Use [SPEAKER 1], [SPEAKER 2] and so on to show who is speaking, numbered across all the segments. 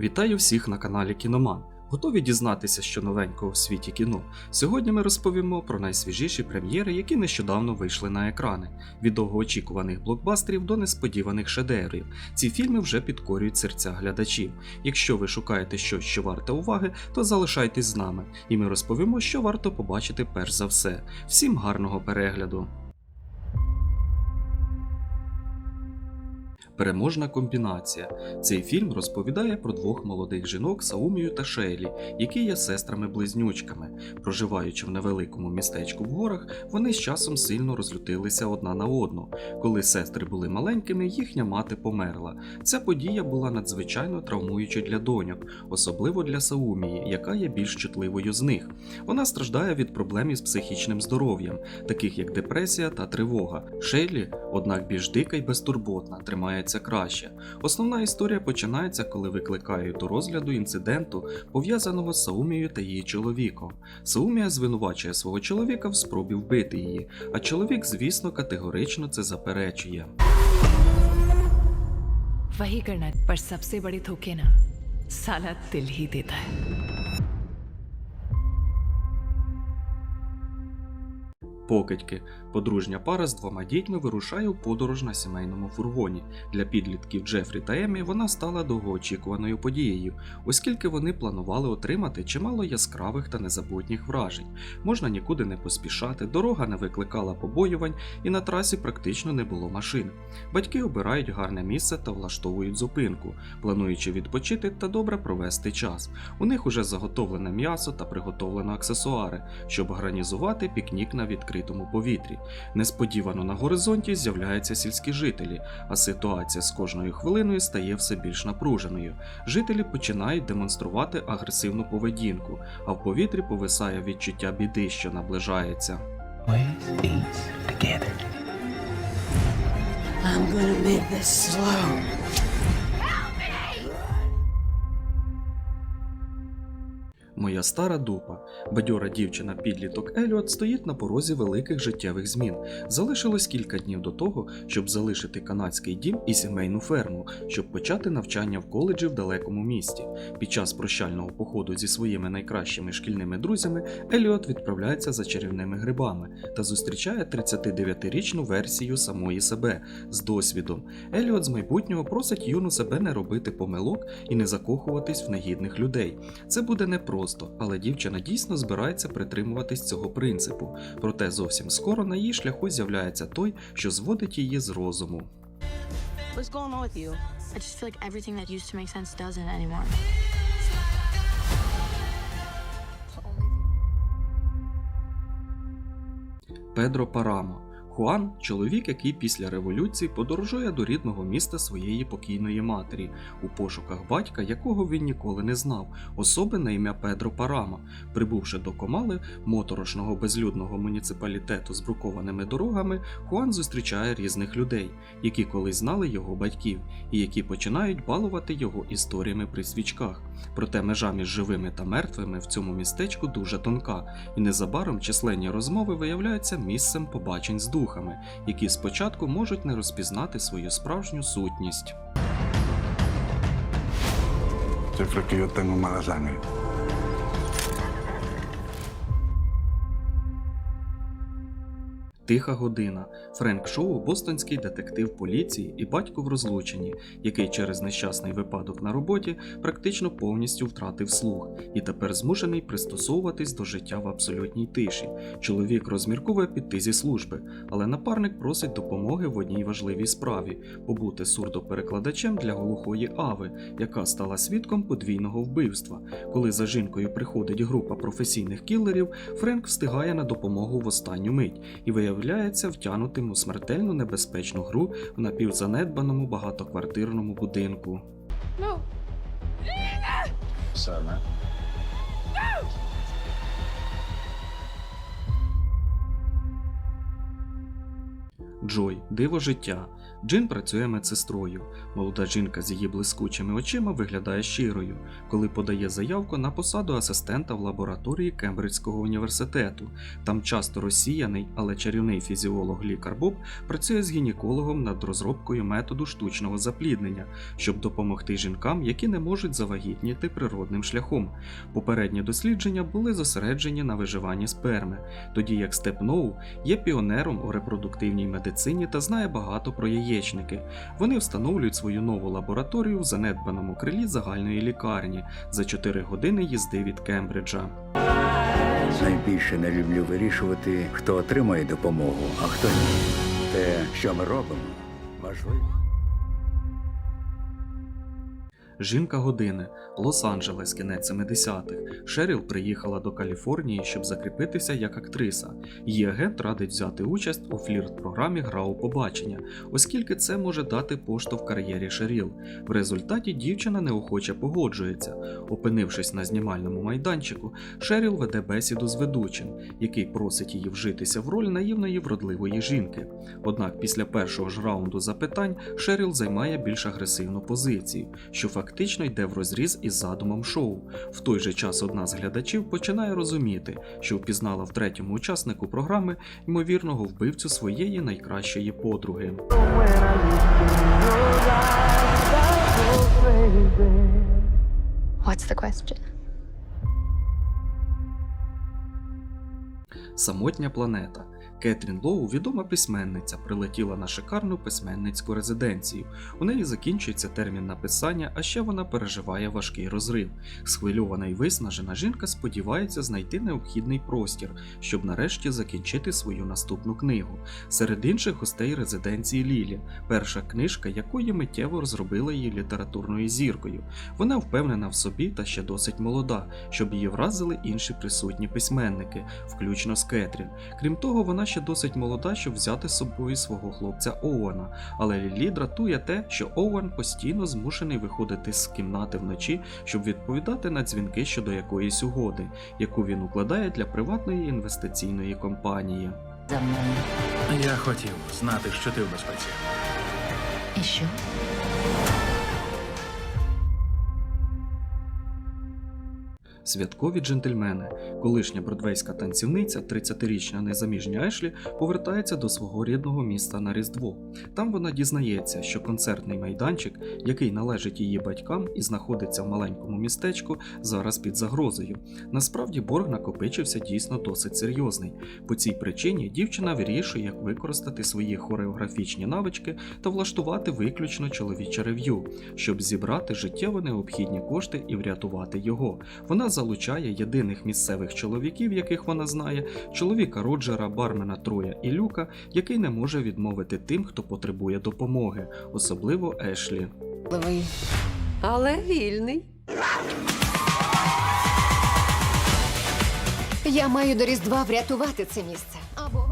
[SPEAKER 1] Вітаю всіх на каналі Кіноман. Готові дізнатися, що новенького в світі кіно. Сьогодні ми розповімо про найсвіжіші прем'єри, які нещодавно вийшли на екрани. Від довгоочікуваних блокбастерів до несподіваних шедеврів. Ці фільми вже підкорюють серця глядачів. Якщо ви шукаєте щось, що варте уваги, то залишайтесь з нами, і ми розповімо, що варто побачити перш за все. Всім гарного перегляду! Переможна комбінація. Цей фільм розповідає про двох молодих жінок Саумію та Шейлі, які є сестрами-близнючками. Проживаючи в невеликому містечку в горах, вони з часом сильно розлютилися одна на одну. Коли сестри були маленькими, їхня мати померла. Ця подія була надзвичайно травмуючою для доньок, особливо для Саумії, яка є більш чутливою з них. Вона страждає від проблем із психічним здоров'ям, таких як депресія та тривога. Шейлі, однак більш дика й безтурботна, складається краще. Основна історія починається, коли викликають до розгляду інциденту, пов'язаного з Саумією та її чоловіком. Саумія звинувачує свого чоловіка в спробі вбити її, а чоловік, звісно, категорично це заперечує.
[SPEAKER 2] Вагі карна, сала тиль
[SPEAKER 1] Покидьки. Подружня пара з двома дітьми вирушає у подорож на сімейному фургоні. Для підлітків Джефрі та Емі вона стала довгоочікуваною подією, оскільки вони планували отримати чимало яскравих та незабутніх вражень. Можна нікуди не поспішати, дорога не викликала побоювань, і на трасі практично не було машин. Батьки обирають гарне місце та влаштовують зупинку, плануючи відпочити та добре провести час. У них уже заготовлене м'ясо та приготовлено аксесуари, щоб організувати пікнік на відкритому повітрі. Несподівано на горизонті з'являються сільські жителі, а ситуація з кожною хвилиною стає все більш напруженою. Жителі починають демонструвати агресивну поведінку, а в повітрі повисає відчуття біди, що наближається.
[SPEAKER 3] I'm gonna make this slow.
[SPEAKER 1] Моя стара дупа, бадьора дівчина підліток Еліот стоїть на порозі великих життєвих змін. Залишилось кілька днів до того, щоб залишити канадський дім і сімейну ферму, щоб почати навчання в коледжі в далекому місті. Під час прощального походу зі своїми найкращими шкільними друзями Еліот відправляється за чарівними грибами та зустрічає 39-річну версію самої себе з досвідом. Еліот з майбутнього просить юну себе не робити помилок і не закохуватись в негідних людей. Це буде непросто, але дівчина дійсно збирається притримуватись цього принципу. Проте зовсім скоро на її шляху з'являється той, що зводить її з розуму.
[SPEAKER 3] What's going on with you?
[SPEAKER 4] I just feel like everything that used to make sense doesn't anymore.
[SPEAKER 1] Педро Парамо. Хуан чоловік, який після революції подорожує до рідного міста своєї покійної матері у пошуках батька, якого він ніколи не знав, особи на ім'я Педро Парама. Прибувши до Комали, моторошного безлюдного муніципалітету з брукованими дорогами, Хуан зустрічає різних людей, які колись знали його батьків, і які починають балувати його історіями при свічках. Проте межа між живими та мертвими в цьому містечку дуже тонка, і незабаром численні розмови виявляються місцем побачень з духами, які спочатку можуть не розпізнати свою справжню сутність.
[SPEAKER 5] Це creo que
[SPEAKER 1] Тиха година. Френк Шоу бостонський детектив поліції і батько в розлученні, який через нещасний випадок на роботі практично повністю втратив слух і тепер змушений пристосовуватись до життя в абсолютній тиші. Чоловік розмірковує піти зі служби, але напарник просить допомоги в одній важливій справі побути сурдоперекладачем для глухої Ави, яка стала свідком подвійного вбивства. Коли за жінкою приходить група професійних кілерів, Френк встигає на допомогу в останню мить і виявляється втягнутим у смертельно небезпечну гру в напівзанедбаному багатоквартирному будинку.
[SPEAKER 5] Sorry, man.
[SPEAKER 1] Джой, диво життя. Джин працює медсестрою. Молода жінка з її блискучими очима виглядає щирою, коли подає заявку на посаду асистента в лабораторії Кембриджського університету. Там часто розсіяний, але чарівний фізіолог лікар Боб працює з гінекологом над розробкою методу штучного запліднення, щоб допомогти жінкам, які не можуть завагітніти природним шляхом. Попередні дослідження були зосереджені на виживанні сперми, тоді як Степноу є піонером у репродуктивній медицині та знає багато про яєчники. Вони встановлюють свою нову лабораторію в занедбаному крилі загальної лікарні за 4 години їзди від Кембриджа.
[SPEAKER 6] Найбільше не люблю вирішувати, хто отримає допомогу, а хто ні. Те, що ми робимо, важливо.
[SPEAKER 1] Жінка години, Лос-Анджелес, кінець 70-х. Шеріл приїхала до Каліфорнії, щоб закріпитися як актриса. Її агент радить взяти участь у флірт-програмі Гра у побачення, оскільки це може дати поштовх кар'єрі Шеріл. В результаті дівчина неохоче погоджується. Опинившись на знімальному майданчику, Шеріл веде бесіду з ведучим, який просить її вжитися в роль наївної вродливої жінки. Однак після першого ж раунду запитань Шеріл займає більш агресивну позицію, що фактично йде в розріз із задумом шоу. В той же час одна з глядачів починає розуміти, що впізнала в третьому учаснику програми ймовірного вбивцю своєї найкращої подруги.
[SPEAKER 4] What's the question?
[SPEAKER 1] Самотня планета. Кетрін Лоу, відома письменниця, прилетіла на шикарну письменницьку резиденцію. У неї закінчується термін написання, а ще вона переживає важкий розрив. Схвильована і виснажена, жінка сподівається знайти необхідний простір, щоб нарешті закінчити свою наступну книгу. Серед інших гостей резиденції Лілі, перша книжка якої миттєво розробила її літературною зіркою. Вона впевнена в собі та ще досить молода, щоб її вразили інші присутні письменники, включно з Кетрін. Крім того, вона ще досить молода, щоб взяти з собою свого хлопця Оуена, але Лілі дратує те, що Оуен постійно змушений виходити з кімнати вночі, щоб відповідати на дзвінки щодо якоїсь угоди, яку він укладає для приватної інвестиційної компанії.
[SPEAKER 7] Я хотів знати, що ти в безпеці.
[SPEAKER 4] І що?
[SPEAKER 1] Святкові джентльмени, колишня бродвейська танцівниця, 30-річна незаміжня Ешлі, повертається до свого рідного міста на Різдво. Там вона дізнається, що концертний майданчик, який належить її батькам і знаходиться в маленькому містечку, зараз під загрозою. Насправді борг накопичився дійсно досить серйозний. По цій причині дівчина вирішує, як використати свої хореографічні навички та влаштувати виключно чоловіче рев'ю, щоб зібрати життєво необхідні кошти і врятувати його. Вона залучає єдиних місцевих чоловіків, яких вона знає, чоловіка Роджера, бармена Троя і Люка, який не може відмовити тим, хто потребує допомоги, особливо Ешлі.
[SPEAKER 8] Але вільний.
[SPEAKER 9] Я маю до Різдва врятувати це місце. Або.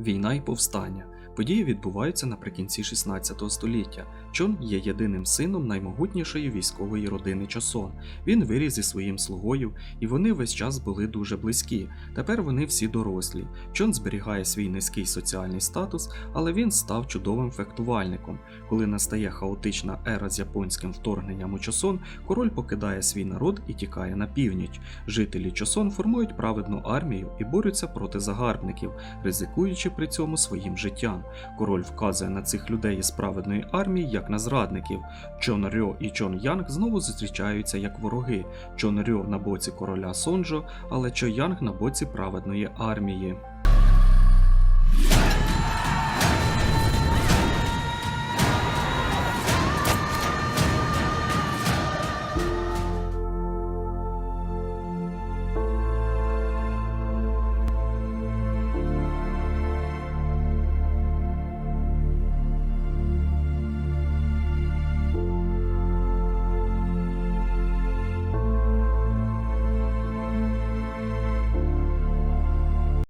[SPEAKER 1] Війна і повстання. Події відбуваються наприкінці 16 століття. Чон є єдиним сином наймогутнішої військової родини Чосон. Він виріс зі своїм слугою, і вони весь час були дуже близькі. Тепер вони всі дорослі. Чон зберігає свій низький соціальний статус, але він став чудовим фехтувальником. Коли настає хаотична ера з японським вторгненням у Чосон, король покидає свій народ і тікає на північ. Жителі Чосон формують праведну армію і борються проти загарбників, ризикуючи при цьому своїм життям. Король вказує на цих людей із праведної армії як на зрадників. Чон Рьо і Чон Янг знову зустрічаються як вороги. Чон Рьо на боці короля Сонджо, але Чо Янг на боці праведної армії.